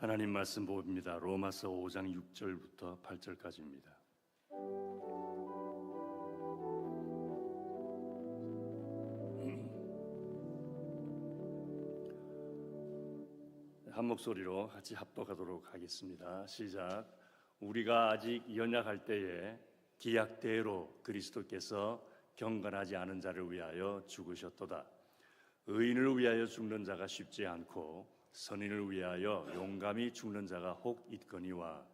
하나님 말씀 봅니다. 로마서 5장 6절부터 8절까지입니다. 한 목소리로 같이 합독하도록 하겠습니다. 시작. 우리가 아직 연약할 때에 기약대로 그리스도께서 경건하지 않은 자를 위하여 죽으셨도다. 의인을 위하여 죽는 자가 쉽지 않고 선인을 위하여 용감히 죽는 자가 혹 있거니와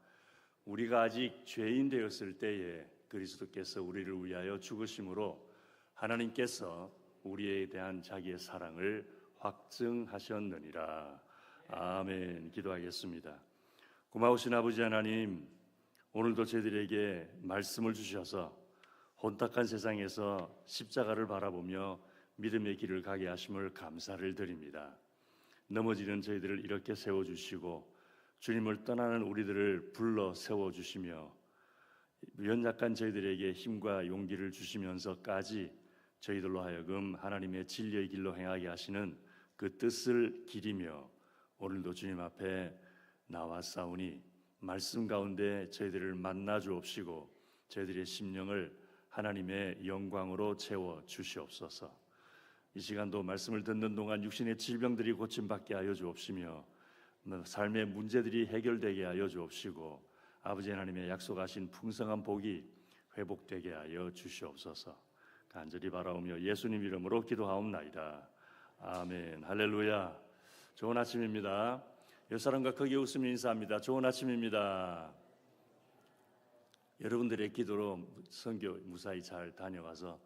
우리가 아직 죄인 되었을 때에 그리스도께서 우리를 위하여 죽으심으로 하나님께서 우리에 대한 자기의 사랑을 확증하셨느니라. 아멘. 기도하겠습니다. 고마우신 아버지 하나님, 오늘도 저희들에게 말씀을 주셔서 혼탁한 세상에서 십자가를 바라보며 믿음의 길을 가게 하심을 감사를 드립니다. 넘어지는 저희들을 이렇게 세워 주시고 주님을 떠나는 우리들을 불러 세워 주시며 연약한 저희들에게 힘과 용기를 주시면서까지 저희들로 하여금 하나님의 진리의 길로 행하게 하시는 그 뜻을 기리며 오늘도 주님 앞에 나와 싸우니 말씀 가운데 저희들을 만나 주옵시고 저희들의 심령을 하나님의 영광으로 채워 주시옵소서. 이 시간도 말씀을 듣는 동안 육신의 질병들이 고침받게 하여 주옵시며 뭐 삶의 문제들이 해결되게 하여 주옵시고 아버지 하나님의 약속하신 풍성한 복이 회복되게 하여 주시옵소서. 간절히 바라오며 예수님 이름으로 기도하옵나이다. 아멘. 할렐루야. 좋은 아침입니다. 옆 사람과 크게 웃으며 인사합니다. 좋은 아침입니다. 여러분들의 기도로 선교 무사히 잘 다녀와서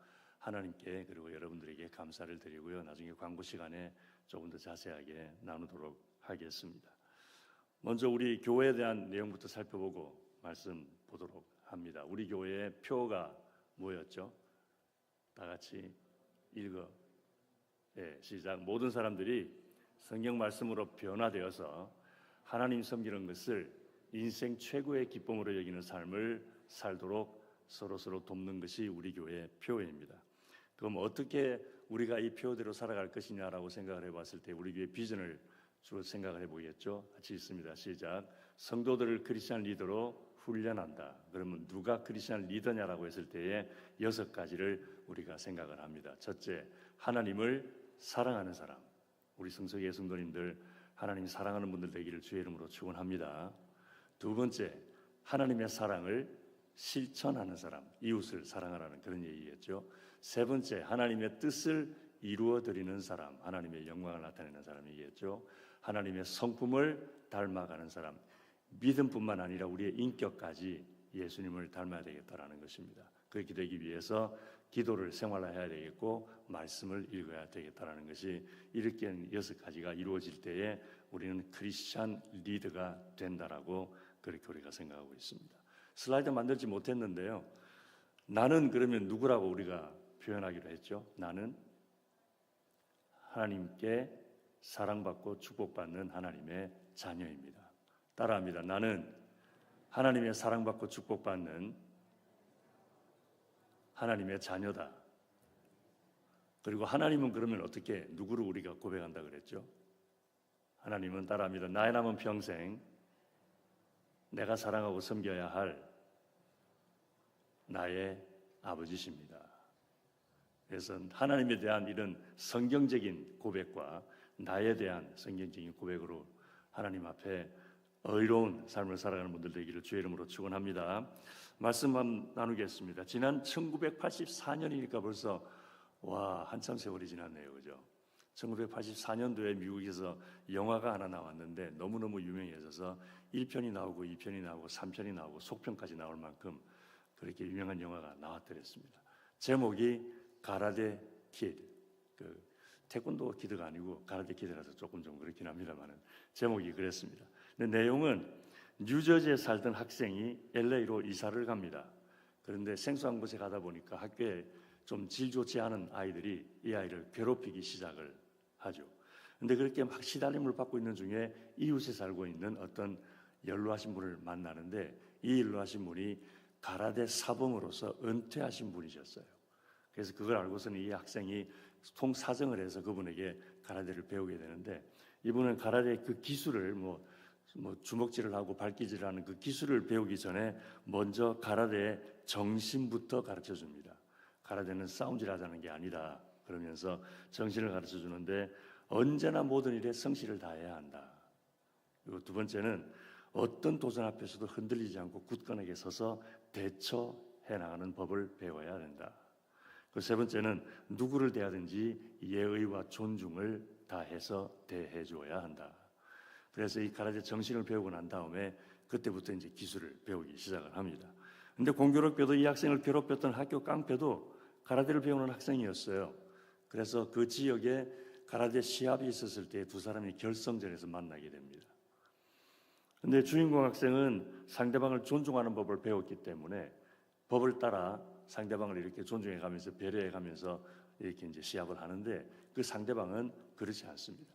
하나님께 그리고 여러분들에게 감사를 드리고요. 나중에 광고 시간에 조금 더 자세하게 나누도록 하겠습니다. 먼저 우리 교회에 대한 내용부터 살펴보고 말씀 보도록 합니다. 우리 교회의 표가 뭐였죠? 다 같이 읽어. 예, 시작. 모든 사람들이 성경 말씀으로 변화되어서 하나님 섬기는 것을 인생 최고의 기쁨으로 여기는 삶을 살도록 서로서로 돕는 것이 우리 교회의 표입니다. 그럼 어떻게 우리가 이 표대로 살아갈 것이냐라고 생각을 해봤을 때 우리 교회 비전을 주로 생각을 해보겠죠. 같이 있습니다. 시작. 성도들을 크리스천 리더로 훈련한다. 그러면 누가 크리스천 리더냐라고 했을 때에 여섯 가지를 우리가 생각을 합니다. 첫째, 하나님을 사랑하는 사람. 우리 성서의 성도님들 하나님 사랑하는 분들 되기를 주의 이름으로 축원합니다. 두 번째, 하나님의 사랑을 실천하는 사람, 이웃을 사랑하라는 그런 얘기겠죠. 세 번째, 하나님의 뜻을 이루어 드리는 사람, 하나님의 영광을 나타내는 사람이겠죠. 하나님의 성품을 닮아가는 사람, 믿음뿐만 아니라 우리의 인격까지 예수님을 닮아야 되겠다라는 것입니다. 그렇게 되기 위해서 기도를 생활해야 되겠고 말씀을 읽어야 되겠다라는 것이 이렇게 여섯 가지가 이루어질 때에 우리는 크리스찬 리더가 된다라고 그렇게 우리가 생각하고 있습니다. 슬라이드 만들지 못했는데요. 나는 그러면 누구라고 우리가 표현하기로 했죠? 나는 하나님께 사랑받고 축복받는 하나님의 자녀입니다. 따라합니다. 나는 하나님의 사랑받고 축복받는 하나님의 자녀다. 그리고 하나님은 그러면 어떻게 누구를 우리가 고백한다 그랬죠? 하나님은 따라합니다. 나의 남은 평생 내가 사랑하고 섬겨야 할 나의 아버지십니다. 그래서 하나님에 대한 이런 성경적인 고백과 나에 대한 성경적인 고백으로 하나님 앞에 의로운 삶을 살아가는 분들 되기를 주의 이름으로 축원합니다. 말씀 한 나누겠습니다. 지난 1984년이니까 벌써 와 한참 세월이 지났네요, 그죠? 1984년도에 미국에서 영화가 하나 나왔는데 너무너무 유명해져서 1편이 나오고 2편이 나오고 3편이 나오고 속편까지 나올 만큼 그렇게 유명한 영화가 나왔더랬습니다. 제목이 가라데 키드. 그 태권도 키드가 아니고 가라데 키드라서 조금 좀 그렇긴 합니다만은 제목이 그랬습니다. 근데 내용은 뉴저지에 살던 학생이 LA로 이사를 갑니다. 그런데 생소한 곳에 가다 보니까 학교에 좀 질 좋지 않은 아이들이 이 아이를 괴롭히기 시작을 하죠. 근데 그렇게 막 시달림을 받고 있는 중에 이웃에 살고 있는 어떤 연로하신 분을 만나는데 이 연로하신 분이 가라데 사범으로서 은퇴하신 분이셨어요. 그래서 그걸 알고서는 이 학생이 통사정을 해서 그분에게 가라데를 배우게 되는데 이분은 가라데 그 기술을 뭐 뭐 주먹질을 하고 발기질을 하는 그 기술을 배우기 전에 먼저 가라데의 정신부터 가르쳐 줍니다. 가라데는 싸움질 하자는 게 아니다. 그러면서 정신을 가르쳐 주는데 언제나 모든 일에 성실을 다해야 한다. 그리고 두 번째는 어떤 도전 앞에서도 흔들리지 않고 굳건하게 서서 대처해 나가는 법을 배워야 된다. 그 세 번째는 누구를 대하든지 예의와 존중을 다해서 대해 주어야 한다. 그래서 이 가라데 정신을 배우고 난 다음에 그때부터 이제 기술을 배우기 시작을 합니다. 근데 공교롭게도 이 학생을 괴롭혔던 학교 깡패도 가라데를 배우는 학생이었어요. 그래서 그 지역에 가라데 시합이 있었을 때 두 사람이 결성전에서 만나게 됩니다. 근데 주인공 학생은 상대방을 존중하는 법을 배웠기 때문에 법을 따라 상대방을 이렇게 존중해 가면서 배려해 가면서 이렇게 이제 시합을 하는데 그 상대방은 그렇지 않습니다.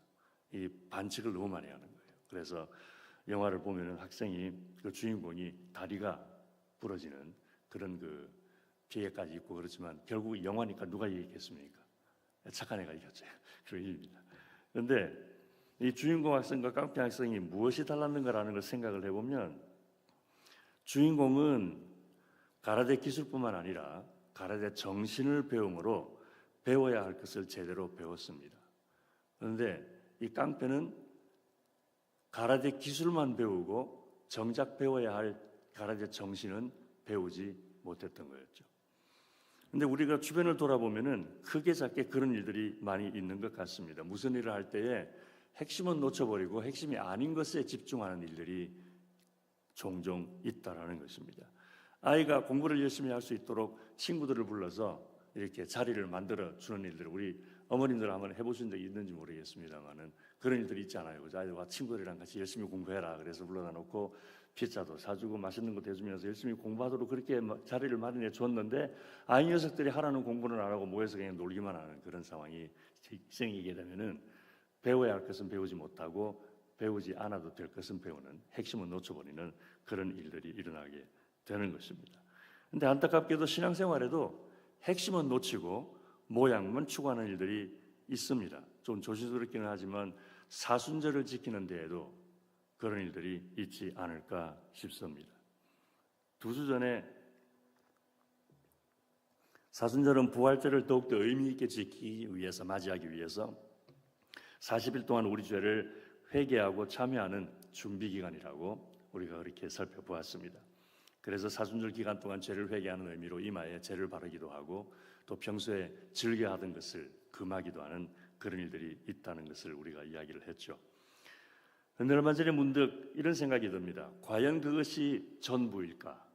이 반칙을 너무 많이 하는 거예요. 그래서 영화를 보면은 학생이 그 주인공이 다리가 부러지는 그런 그 피해까지 있고 그렇지만 결국 영화니까 누가 이기겠습니까? 착한 애가 이겼죠. 그런 일입니다. 그런데 이 주인공 학생과 깡패 학생이 무엇이 달랐는가라는 걸 생각을 해보면 주인공은 가라데 기술뿐만 아니라 가라데 정신을 배움으로 배워야 할 것을 제대로 배웠습니다. 그런데 이 깡패는 가라데 기술만 배우고 정작 배워야 할 가라데 정신은 배우지 못했던 거였죠. 근데 우리가 주변을 돌아보면은 크게 작게 그런 일들이 많이 있는 것 같습니다. 무슨 일을 할 때에 핵심은 놓쳐버리고 핵심이 아닌 것에 집중하는 일들이 종종 있다라는 것입니다. 아이가 공부를 열심히 할 수 있도록 친구들을 불러서 이렇게 자리를 만들어 주는 일들 우리 어머님들 한번 해보신 적 있는지 모르겠습니다만은 그런 일들이 있잖아요. 그래서 아이들과 친구들이랑 같이 열심히 공부해라. 그래서 불러다 놓고 피자도 사주고 맛있는 것도 해주면서 열심히 공부하도록 그렇게 자리를 마련해 줬는데 아이 녀석들이 하라는 공부는 안 하고 모여서 그냥 놀기만 하는 그런 상황이 생기게 되면은 배워야 할 것은 배우지 못하고 배우지 않아도 될 것은 배우는 핵심을 놓쳐버리는 그런 일들이 일어나게 되는 것입니다. 근데 안타깝게도 신앙생활에도 핵심은 놓치고 모양만 추구하는 일들이 있습니다. 좀 조심스럽기는 하지만 사순절을 지키는 데에도 그런 일들이 있지 않을까 싶습니다. 두 주 전에 사순절은 부활절을 더욱더 의미 있게 지키기 위해서 맞이하기 위해서 40일 동안 우리 죄를 회개하고 참여하는 준비 기간이라고 우리가 그렇게 살펴보았습니다. 그래서 사순절 기간 동안 죄를 회개하는 의미로 이마에 죄를 바르기도 하고 또 평소에 즐겨 하던 것을 금하기도 하는 그런 일들이 있다는 것을 우리가 이야기를 했죠. 그런데 얼마 전에 문득 이런 생각이 듭니다. 과연 그것이 전부일까?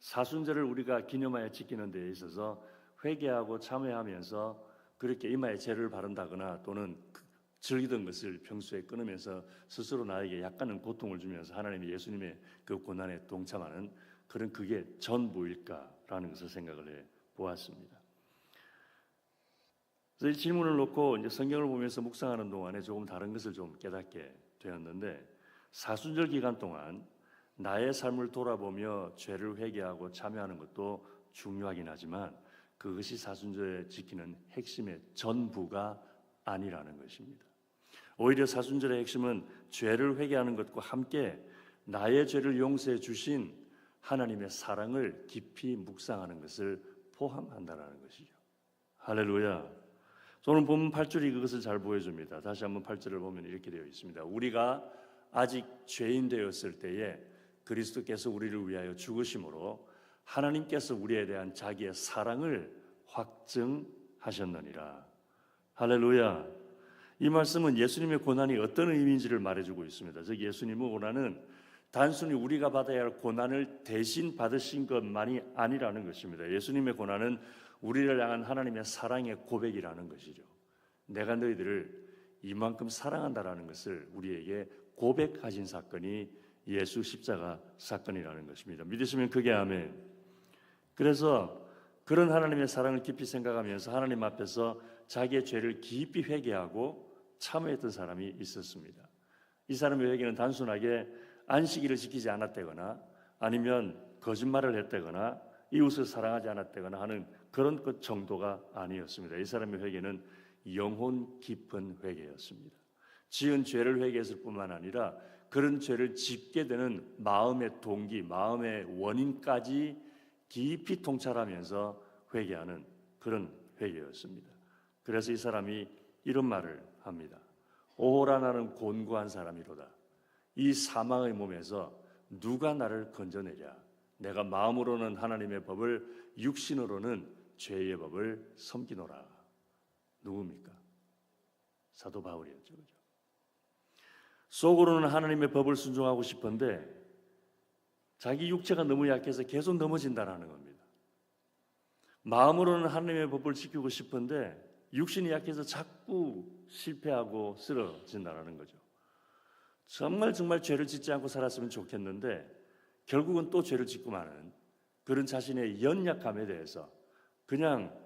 사순절을 우리가 기념하여 지키는 데 있어서 회개하고 참회하면서 그렇게 이마에 죄를 바른다거나 또는 그 즐기던 것을 평소에 끊으면서 스스로 나에게 약간은 고통을 주면서 하나님의 예수님의 그 고난에 동참하는 그런 그게 전부일까라는 것을 생각을 해 보았습니다. 그래서 이 질문을 놓고 이제 성경을 보면서 묵상하는 동안에 조금 다른 것을 좀 깨닫게 되었는데 사순절 기간 동안 나의 삶을 돌아보며 죄를 회개하고 참여하는 것도 중요하긴 하지만 그것이 사순절에 지키는 핵심의 전부가 아니라는 것입니다. 오히려 사순절의 핵심은 죄를 회개하는 것과 함께 나의 죄를 용서해 주신 하나님의 사랑을 깊이 묵상하는 것을 포함한다는 것이죠. 할렐루야. 오늘 본문 8절이 그것을 잘 보여줍니다. 다시 한번 8절을 보면 이렇게 되어 있습니다. 우리가 아직 죄인 되었을 때에 그리스도께서 우리를 위하여 죽으심으로 하나님께서 우리에 대한 자기의 사랑을 확증하셨느니라. 할렐루야. 이 말씀은 예수님의 고난이 어떤 의미인지를 말해주고 있습니다. 즉 예수님의 고난은 단순히 우리가 받아야 할 고난을 대신 받으신 것만이 아니라는 것입니다. 예수님의 고난은 우리를 향한 하나님의 사랑의 고백이라는 것이죠. 내가 너희들을 이만큼 사랑한다라는 것을 우리에게 고백하신 사건이 예수 십자가 사건이라는 것입니다. 믿으시면 그게 아멘. 그래서 그런 하나님의 사랑을 깊이 생각하면서 하나님 앞에서 자기의 죄를 깊이 회개하고 참회했던 사람이 있었습니다. 이 사람의 회개는 단순하게 안식일을 지키지 않았다거나 아니면 거짓말을 했다거나 이웃을 사랑하지 않았다거나 하는 그런 것 정도가 아니었습니다. 이 사람의 회개는 영혼 깊은 회개였습니다. 지은 죄를 회개했을 뿐만 아니라 그런 죄를 짓게 되는 마음의 동기, 마음의 원인까지 깊이 통찰하면서 회개하는 그런 회개였습니다. 그래서 이 사람이 이런 말을 합니다. 오호라 나는 곤고한 사람이로다. 이 사망의 몸에서 누가 나를 건져내랴? 내가 마음으로는 하나님의 법을 육신으로는 죄의 법을 섬기노라. 누굽니까? 사도 바울이었죠. 그죠? 속으로는 하나님의 법을 순종하고 싶은데 자기 육체가 너무 약해서 계속 넘어진다라는 겁니다. 마음으로는 하나님의 법을 지키고 싶은데 육신이 약해서 자꾸 실패하고 쓰러진다라는 거죠. 정말 정말 죄를 짓지 않고 살았으면 좋겠는데 결국은 또 죄를 짓고 마는 그런 자신의 연약함에 대해서 그냥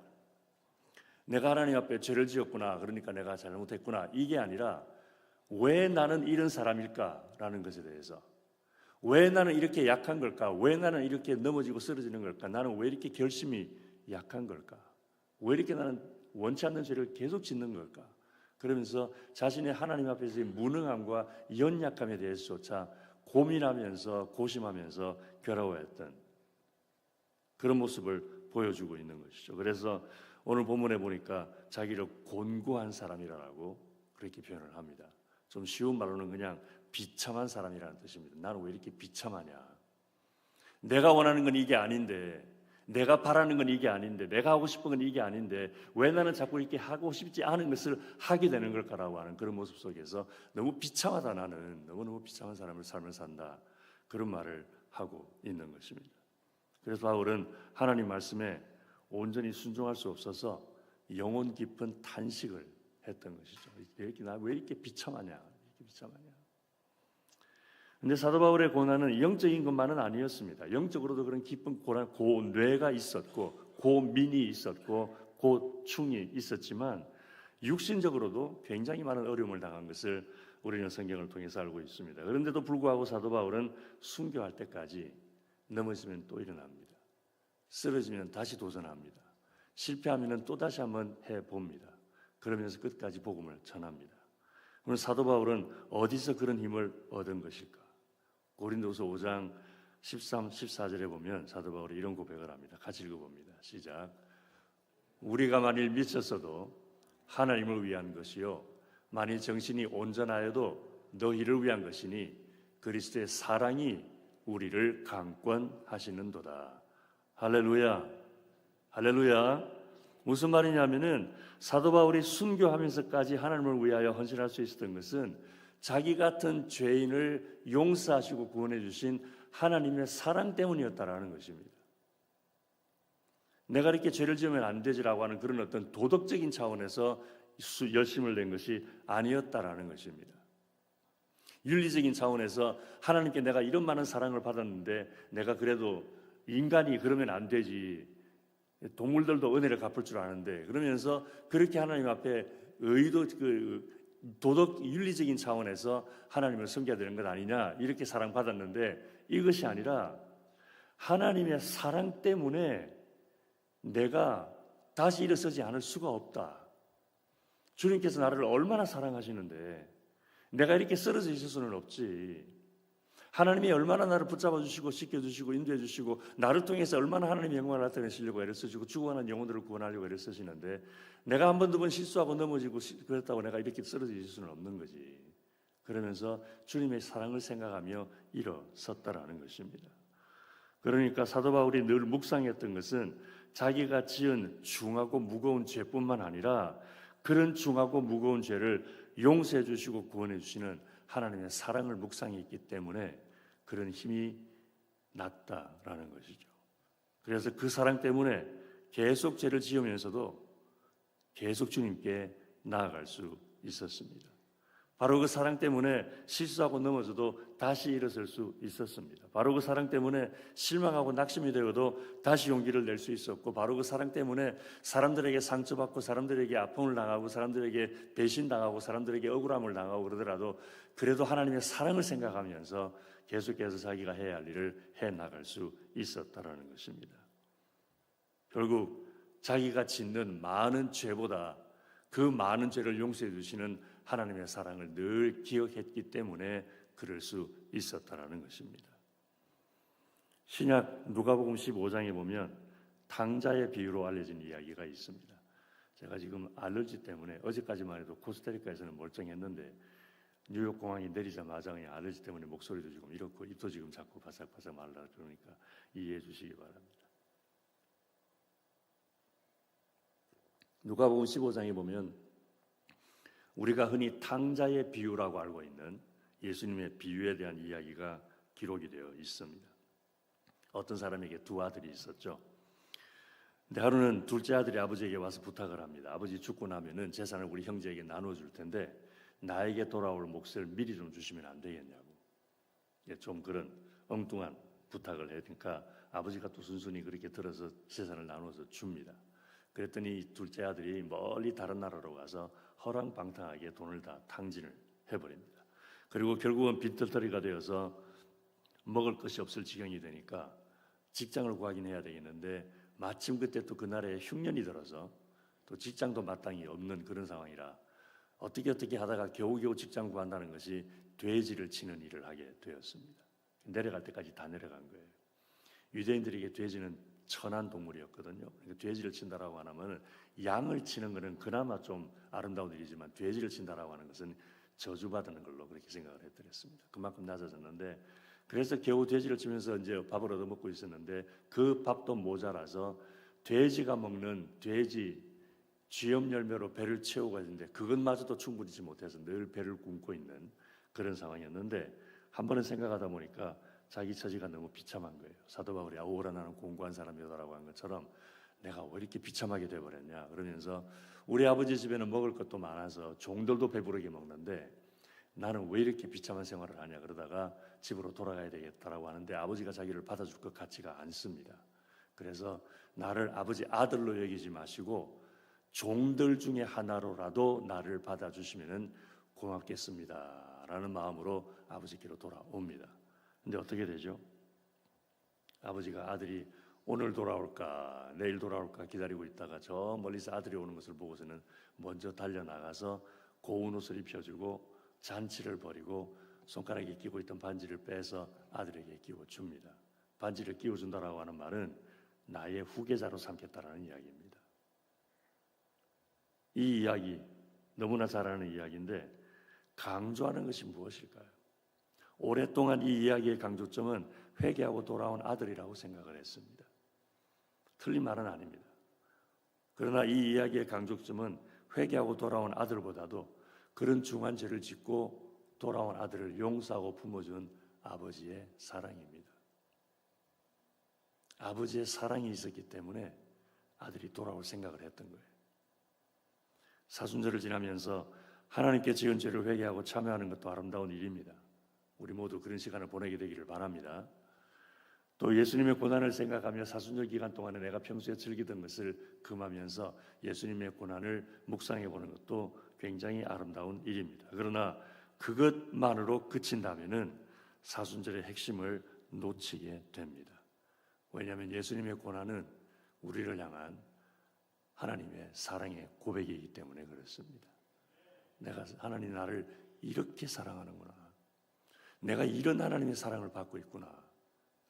내가 하나님 앞에 죄를 지었구나 그러니까 내가 잘못했구나 이게 아니라 왜 나는 이런 사람일까라는 것에 대해서 왜 나는 이렇게 약한 걸까? 왜 나는 이렇게 넘어지고 쓰러지는 걸까? 나는 왜 이렇게 결심이 약한 걸까? 왜 이렇게 나는 원치 않는 죄를 계속 짓는 걸까? 그러면서 자신의 하나님 앞에서의 무능함과 연약함에 대해서조차 고민하면서 고심하면서 괴로워했던 그런 모습을 보여주고 있는 것이죠. 그래서 오늘 본문에 보니까 자기를 곤고한 사람이라고 그렇게 표현을 합니다. 좀 쉬운 말로는 그냥 비참한 사람이라는 뜻입니다. 나는 왜 이렇게 비참하냐? 내가 원하는 건 이게 아닌데, 내가 바라는 건 이게 아닌데, 내가 하고 싶은 건 이게 아닌데, 왜 나는 자꾸 이렇게 하고 싶지 않은 것을 하게 되는 걸까라고 하는 그런 모습 속에서 너무 비참하다 나는 너무너무 비참한 사람을 삶을 산다. 그런 말을 하고 있는 것입니다. 그래서 바울은 하나님 말씀에 온전히 순종할 수 없어서 영혼 깊은 탄식을 했던 것이죠. 이렇게 나 왜 이렇게 비참하냐? 이렇게 비참하냐? 근데 사도 바울의 고난은 영적인 것만은 아니었습니다. 영적으로도 그런 깊은 고난, 고뇌가 있었고, 고민이 있었고, 고충이 있었지만, 육신적으로도 굉장히 많은 어려움을 당한 것을 우리는 성경을 통해서 알고 있습니다. 그런데도 불구하고 사도 바울은 순교할 때까지 넘어지면 또 일어납니다. 쓰러지면 다시 도전합니다. 실패하면 또 다시 한번 해 봅니다. 그러면서 끝까지 복음을 전합니다. 그럼 사도 바울은 어디서 그런 힘을 얻은 것일까? 고린도서 5장 13, 14절에 보면 사도 바울이 이런 고백을 합니다. 같이 읽어봅니다. 시작. 우리가 만일 미쳤어도 하나님을 위한 것이요 만일 정신이 온전하여도 너희를 위한 것이니 그리스도의 사랑이 우리를 강권하시는도다. 할렐루야. 할렐루야. 무슨 말이냐면은 사도 바울이 순교하면서까지 하나님을 위하여 헌신할 수 있었던 것은 자기 같은 죄인을 용서하시고 구원해 주신 하나님의 사랑 때문이었다라는 것입니다. 내가 이렇게 죄를 지으면 안 되지라고 하는 그런 어떤 도덕적인 차원에서 열심을 낸 것이 아니었다라는 것입니다. 윤리적인 차원에서 하나님께 내가 이런 많은 사랑을 받았는데 내가 그래도 인간이 그러면 안 되지. 동물들도 은혜를 갚을 줄 아는데 그러면서 그렇게 하나님 앞에 의도 그 도덕 윤리적인 차원에서 하나님을 섬겨야 되는 것 아니냐 이렇게 사랑받았는데 이것이 아니라 하나님의 사랑 때문에 내가 다시 일어서지 않을 수가 없다. 주님께서 나를 얼마나 사랑하시는데 내가 이렇게 쓰러져 있을 수는 없지. 하나님이 얼마나 나를 붙잡아 주시고 씻겨 주시고 인도해 주시고 나를 통해서 얼마나 하나님의 영광을 나타내시려고 애를 쓰시고 죽어가는 영혼들을 구원하려고 애를 쓰시는데 내가 한 번 두 번 실수하고 넘어지고 그랬다고 내가 이렇게 있을 수는 없는 거지. 그러면서 주님의 사랑을 생각하며 일어섰다라는 것입니다. 그러니까 사도 바울이 늘 묵상했던 것은 자기가 지은 중하고 무거운 죄뿐만 아니라 그런 중하고 무거운 죄를 용서해 주시고 구원해 주시는 하나님의 사랑을 묵상했기 때문에 그런 힘이 났다라는 것이죠. 그래서 그 사랑 때문에 계속 죄를 지으면서도 계속 주님께 나아갈 수 있었습니다. 바로 그 사랑 때문에 실수하고 넘어져도 다시 일어설 수 있었습니다. 바로 그 사랑 때문에 실망하고 낙심이 되어도 다시 용기를 낼 수 있었고, 바로 그 사랑 때문에 사람들에게 상처받고, 사람들에게 아픔을 당하고, 사람들에게 배신당하고, 사람들에게 억울함을 당하고 그러더라도 그래도 하나님의 사랑을 생각하면서 계속해서 자기가 해야 할 일을 해 나갈 수 있었다라는 것입니다. 결국 자기가 짓는 많은 죄보다 그 많은 죄를 용서해 주시는 하나님의 사랑을 늘 기억했기 때문에 그럴 수 있었다라는 것입니다. 신약 누가복음 15장에 보면 탕자의 비유로 알려진 이야기가 있습니다. 제가 지금 알러지 때문에 어제까지만 해도 코스타리카에서는 멀쩡했는데 뉴욕 공항에 내리자마자 그냥 알러지 때문에 목소리도 지금 이렇고 입도 지금 자꾸 바삭바삭 말라 그러니까 이해해 주시기 바랍니다. 누가복음 15장에 보면 우리가 흔히 탕자의 비유라고 알고 있는 예수님의 비유에 대한 이야기가 기록이 되어 있습니다. 어떤 사람에게 두 아들이 있었죠. 근데 하루는 둘째 아들이 아버지에게 와서 부탁을 합니다. 아버지 죽고 나면은 재산을 우리 형제에게 나눠 줄 텐데 나에게 돌아올 몫을 미리 좀 주시면 안 되겠냐고. 예, 좀 그런 엉뚱한 부탁을 해니까 아버지가 또 순순히 그렇게 들어서 재산을 나눠서 줍니다. 그랬더니 둘째 아들이 멀리 다른 나라로 가서 허랑방탕하게 돈을 다 탕진을 해버립니다. 그리고 결국은 빈털터리가 되어서 먹을 것이 없을 지경이 되니까 직장을 구하긴 해야 되겠는데 마침 그때 또 그날에 흉년이 들어서 또 직장도 마땅히 없는 그런 상황이라 어떻게 어떻게 하다가 겨우겨우 직장 구한다는 것이 돼지를 치는 일을 하게 되었습니다. 내려갈 때까지 다 내려간 거예요. 유대인들에게 돼지는 천한 동물이었거든요. 그러니까 돼지를 친다라고 하면 양을 치는 것은 그나마 좀 아름다운 일이지만 돼지를 친다라고 하는 것은 저주받는 걸로 그렇게 생각을 했더랬습니다. 그만큼 낮아졌는데 그래서 겨우 돼지를 치면서 이제 밥을 얻어 먹고 있었는데 그 밥도 모자라서 돼지가 먹는 돼지 쥐염 열매로 배를 채우고 있는데 그것마저도 충분히지 못해서 늘 배를 굶고 있는 그런 상황이었는데 한 번은 생각하다 보니까 자기 처지가 너무 비참한 거예요. 사도 바울이 아우라 나는 공고한 사람이다라고 한 것처럼 내가 왜 이렇게 비참하게 돼버렸냐 그러면서 우리 아버지 집에는 먹을 것도 많아서 종들도 배부르게 먹는데 나는 왜 이렇게 비참한 생활을 하냐 그러다가 집으로 돌아가야 되겠다라고 하는데 아버지가 자기를 받아줄 것 같지가 않습니다. 그래서 나를 아버지 아들로 여기지 마시고 종들 중에 하나로라도 나를 받아주시면 고맙겠습니다 라는 마음으로 아버지께로 돌아옵니다. 근데 어떻게 되죠? 아버지가 아들이 오늘 돌아올까 내일 돌아올까 기다리고 있다가 저 멀리서 아들이 오는 것을 보고서는 먼저 달려 나가서 고운 옷을 입혀주고 잔치를 벌이고 손가락에 끼고 있던 반지를 빼서 아들에게 끼워 줍니다. 반지를 끼워 준다라고 하는 말은 나의 후계자로 삼겠다라는 이야기입니다. 이 이야기 너무나 잘 아는 이야기인데 강조하는 것이 무엇일까요? 오랫동안 이 이야기의 강조점은 회개하고 돌아온 아들이라고 생각을 했습니다. 틀린 말은 아닙니다. 그러나 이 이야기의 강조점은 회개하고 돌아온 아들보다도 그런 중한 죄를 짓고 돌아온 아들을 용서하고 품어준 아버지의 사랑입니다. 아버지의 사랑이 있었기 때문에 아들이 돌아올 생각을 했던 거예요. 사순절을 지나면서 하나님께 지은 죄를 회개하고 참여하는 것도 아름다운 일입니다. 우리 모두 그런 시간을 보내게 되기를 바랍니다. 또 예수님의 고난을 생각하며 사순절 기간 동안에 내가 평소에 즐기던 것을 금하면서 예수님의 고난을 묵상해 보는 것도 굉장히 아름다운 일입니다. 그러나 그것만으로 그친다면은 사순절의 핵심을 놓치게 됩니다. 왜냐하면 예수님의 고난은 우리를 향한 하나님의 사랑의 고백이기 때문에 그렇습니다. 내가 하나님 나를 이렇게 사랑하는구나. 내가 이런 하나님의 사랑을 받고 있구나.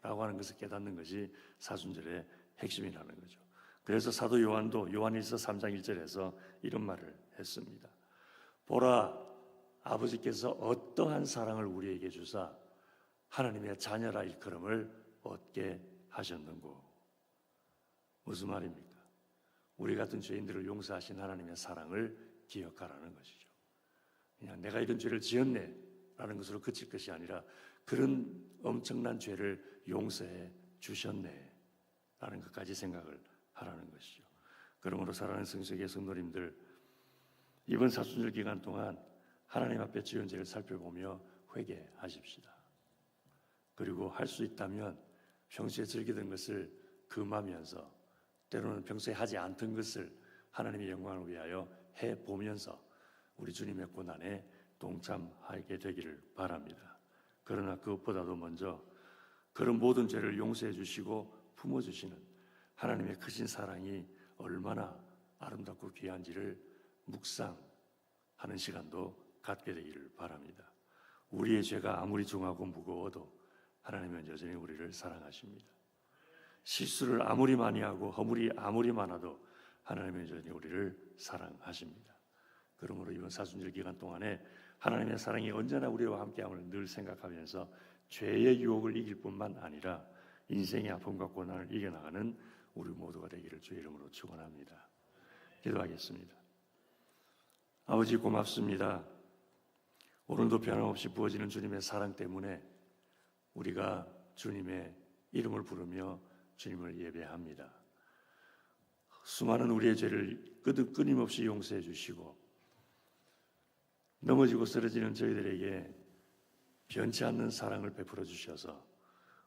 라고 하는 것을 깨닫는 것이 사순절의 핵심이라는 거죠. 그래서 사도 요한도 요한일서 3장 1절에서 이런 말을 했습니다. 보라 아버지께서 어떠한 사랑을 우리에게 주사 하나님의 자녀라 일컬음을 얻게 하셨는고 무슨 말입니까? 우리 같은 죄인들을 용서하신 하나님의 사랑을 기억하라는 것이죠. 그냥 내가 이런 죄를 지었네 라는 것으로 그칠 것이 아니라 그런 엄청난 죄를 용서해 주셨네 라는 것까지 생각을 하라는 것이죠. 그러므로 사랑하는 성석의 성도님들 이번 사순절 기간 동안 하나님 앞에 지은 죄를 살펴보며 회개하십시다. 그리고 할 수 있다면 평소에 즐기던 것을 금하면서 때로는 평소에 하지 않던 것을 하나님의 영광을 위하여 해 보면서 우리 주님의 고난에 동참하게 되기를 바랍니다. 그러나 그것보다도 먼저 그런 모든 죄를 용서해 주시고 품어 주시는 하나님의 크신 사랑이 얼마나 아름답고 귀한지를 묵상하는 시간도 갖게 되기를 바랍니다. 우리의 죄가 아무리 중하고 무거워도 하나님은 여전히 우리를 사랑하십니다. 실수를 아무리 많이 하고 허물이 아무리 많아도 하나님은 여전히 우리를 사랑하십니다. 그러므로 이번 사순절 기간 동안에 하나님의 사랑이 언제나 우리와 함께함을 늘 생각하면서 죄의 유혹을 이길 뿐만 아니라 인생의 아픔과 고난을 이겨나가는 우리 모두가 되기를 주의 이름으로 축원합니다. 기도하겠습니다. 아버지 고맙습니다. 오늘도 변함없이 부어지는 주님의 사랑 때문에 우리가 주님의 이름을 부르며 주님을 예배합니다. 수많은 우리의 죄를 끊임없이 용서해 주시고 넘어지고 쓰러지는 저희들에게 변치 않는 사랑을 베풀어 주셔서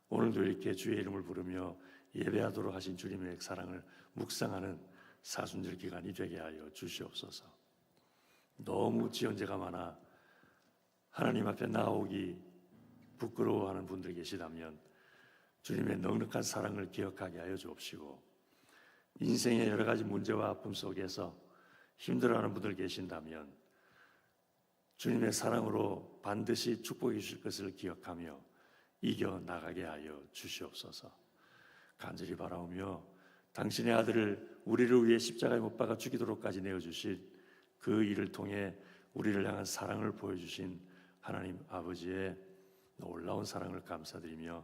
오늘도 이렇게 주의 이름을 부르며 예배하도록 하신 주님의 사랑을 묵상하는 사순절 기간이 되게 하여 주시옵소서. 너무 지연제가 많아 하나님 앞에 나오기 부끄러워하는 분들이 계시다면 주님의 넉넉한 사랑을 기억하게 하여 주옵시고 인생의 여러 가지 문제와 아픔 속에서 힘들어하는 분들 계신다면 주님의 사랑으로 반드시 축복해 주실 것을 기억하며 이겨 나가게 하여 주시옵소서. 간절히 바라오며 당신의 아들을 우리를 위해 십자가에 못 박아 죽이도록까지 내어 주신 그 일을 통해 우리를 향한 사랑을 보여 주신 하나님 아버지의 놀라운 사랑을 감사드리며